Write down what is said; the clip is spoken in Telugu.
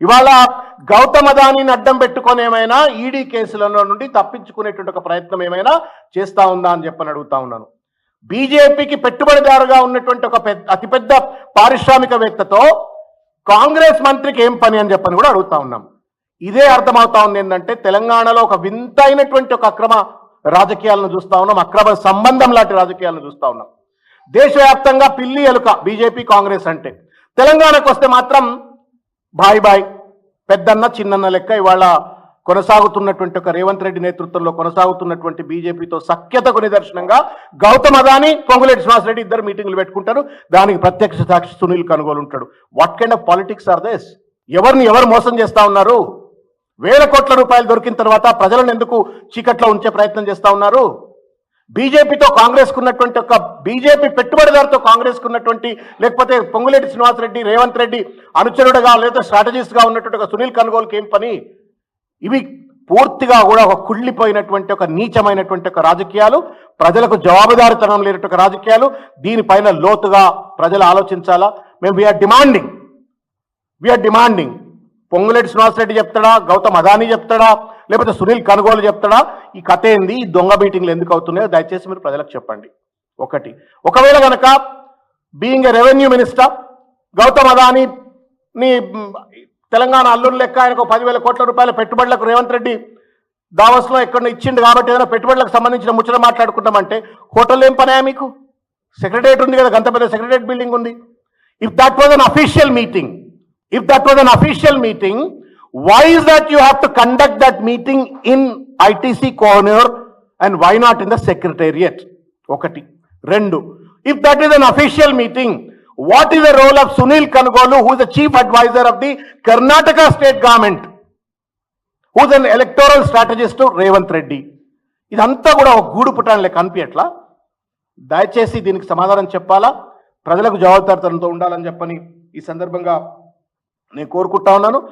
ఇవాళ గౌతమ దానిని అడ్డం పెట్టుకొని ఏమైనా ఈడీ కేసులలో నుండి తప్పించుకునేటువంటి ఒక ప్రయత్నం ఏమైనా చేస్తా ఉందా అని చెప్పని అడుగుతా ఉన్నాను. బీజేపీకి పెట్టుబడిదారుగా ఉన్నటువంటి ఒక పెద్ద అతిపెద్ద పారిశ్రామికవేత్తతో కాంగ్రెస్ మంత్రికి ఏం పని అని చెప్పని కూడా అడుగుతా ఉన్నాం. ఇదే అర్థమవుతా ఉంది ఏంటంటే తెలంగాణలో ఒక వింతైనటువంటి ఒక అక్రమ రాజకీయాలను చూస్తా ఉన్నాం. అక్రమ సంబంధం లాంటి రాజకీయాలను చూస్తా ఉన్నాం. దేశవ్యాప్తంగా పిల్లి ఎలుక బీజేపీ కాంగ్రెస్ అంటే. తెలంగాణకు వస్తే మాత్రం బాయ్ బాయ్. పెద్దన్న చిన్నన్న లెక్క ఇవాళ కొనసాగుతున్నటువంటి ఒక రేవంత్ రెడ్డి నేతృత్వంలో కొనసాగుతున్నటువంటి బీజేపీతో సఖ్యతకు నిదర్శనంగా గౌతమ్ అదాని పొంగులేటి శ్రీనివాసరెడ్డి ఇద్దరు మీటింగ్లు పెట్టుకుంటారు. దానికి ప్రత్యక్ష సాక్షి సునీల్ కనుగోలు ఉంటాడు. What kind of politics are this ఎవరిని ఎవరు మోసం చేస్తా ఉన్నారు? వేల కోట్ల రూపాయలు దొరికిన తర్వాత ప్రజలను ఎందుకు చీకట్లో ఉంచే ప్రయత్నం చేస్తా ఉన్నారు? బీజేపీతో కాంగ్రెస్ ఉన్నటువంటి ఒక బీజేపీ పెట్టుబడిదారుతో కాంగ్రెస్ ఉన్నటువంటి లేకపోతే పొంగులేటి శ్రీనివాసరెడ్డి రేవంత్ రెడ్డి అనుచరుడుగా లేదా స్ట్రాటజిస్ట్గా ఉన్నటువంటి ఒక సునీల్ కనుగోలుకి ఏం పని? ఇవి పూర్తిగా కూడా ఒక కుళ్ళిపోయినటువంటి ఒక నీచమైనటువంటి ఒక రాజకీయాలు ప్రజలకు జవాబుదారితనం లేనటువంటి రాజకీయాలు. దీనిపైన లోతుగా ప్రజలు ఆలోచించాలా? మేము we are demanding we are demanding Ponguleti Srinivasareddy చెప్తాడా? గౌతమ్ అదానీ చెప్తాడా? లేకపోతే సునీల్ కనుగోలు చెప్తాడా? ఈ కథ ఏంది? ఈ దొంగ మీటింగ్లు ఎందుకు అవుతున్నాయో దయచేసి మీరు ప్రజలకు చెప్పండి. ఒకటి. ఒకవేళ కనుక being a revenue minister Gautam Adani నీ తెలంగాణ అల్లుడు లెక్క ఆయనకు పదివేల కోట్ల రూపాయల పెట్టుబడులకు రేవంత్ రెడ్డి దావస్లో ఎక్కడ ఇచ్చిండు కాబట్టి ఏదైనా పెట్టుబడులకు సంబంధించిన ముచ్చట మాట్లాడుకుంటామంటే హోటల్ ఏం పనే మీకు? సెక్రటరియట్ ఉంది కదా గంత పెద్ద సెక్రటరియట్ బిల్డింగ్ ఉంది. If that was unofficial meeting if that was an official meeting, why is that you have to conduct that meeting in ITC corner and why not in the secretariat? ఒకటి రెండు if that is an official meeting, what is the role of Sunil Kanugolu, who is the chief advisor of the Karnataka state government, who is an electoral strategist to Revanth Reddy ఇదంతా కూడా ఒక గూడు పుటాన్ లెక్క అనిపించట్లా దయచేసి దీనికి సమాధానం చెప్పాలా ప్రజలకు జవాబుదారితనంతో ఉండాలని చెప్పని ఈ సందర్భంగా నేను కోరుకుంటా ఉన్నాను.